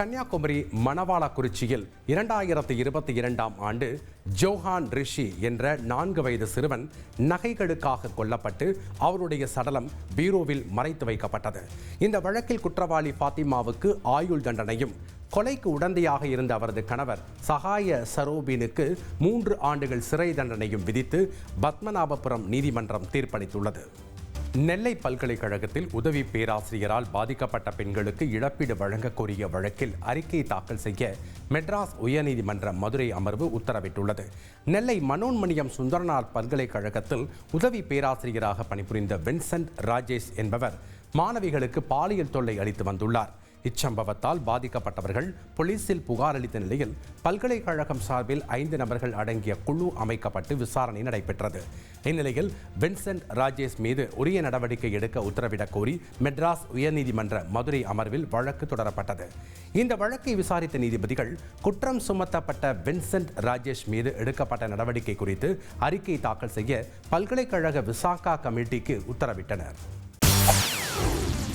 கன்னியாகுமரி மணவாளக்குறிச்சியில் இரண்டாயிரத்தி இருபத்தி இரண்டாம் ஆண்டு ஜோஹான் ரிஷி என்ற நான்கு வயது சிறுவன் நகைகளுக்காக கொல்லப்பட்டு அவருடைய சடலம் பீரோவில் மறைத்து வைக்கப்பட்டது. இந்த வழக்கில் குற்றவாளி ஃபாத்திமாவுக்கு ஆயுள் தண்டனையும் கொலைக்கு உடந்தையாக இருந்த அவரது கணவர் சகாய சரோபினுக்கு மூன்று ஆண்டுகள் சிறை தண்டனையும் விதித்து பத்மநாபபுரம் நீதிமன்றம் தீர்ப்பளித்துள்ளது. நெல்லை பல்கலைக்கழகத்தில் உதவி பேராசிரியரால் பாதிக்கப்பட்ட பெண்களுக்கு இழப்பீடு வழங்கக் கோரிய வழக்கில் அறிக்கை தாக்கல் செய்ய மெட்ராஸ் உயர்நீதிமன்ற மதுரை அமர்வு உத்தரவிட்டுள்ளது. நெல்லை மனோன்மணியம் சுந்தரனார் பல்கலைக்கழகத்தில் உதவி பேராசிரியராக பணிபுரிந்த வின்சென்ட் ராஜேஷ் என்பவர் மாணவிகளுக்கு பாலியல் தொல்லை அளித்து வந்துள்ளார். இச்சம்பவத்தால் பாதிக்கப்பட்டவர்கள் போலீசில் புகார் அளித்த நிலையில் பல்கலைக்கழகம் சார்பில் ஐந்து நபர்கள் அடங்கிய குழு அமைக்கப்பட்டு விசாரணை நடைபெற்றது. இந்நிலையில் வின்சென்ட் ராஜேஷ் மீது உரிய நடவடிக்கை எடுக்க உத்தரவிடக் கோரி மெட்ராஸ் உயர்நீதிமன்ற மதுரை அமர்வில் வழக்கு தொடரப்பட்டது. இந்த வழக்கை விசாரித்த நீதிபதிகள் குற்றம் சுமத்தப்பட்ட வின்சென்ட் ராஜேஷ் மீது எடுக்கப்பட்ட நடவடிக்கை குறித்து அறிக்கை தாக்கல் செய்ய பல்கலைக்கழக விசாகா கமிட்டிக்கு உத்தரவிட்டனர்.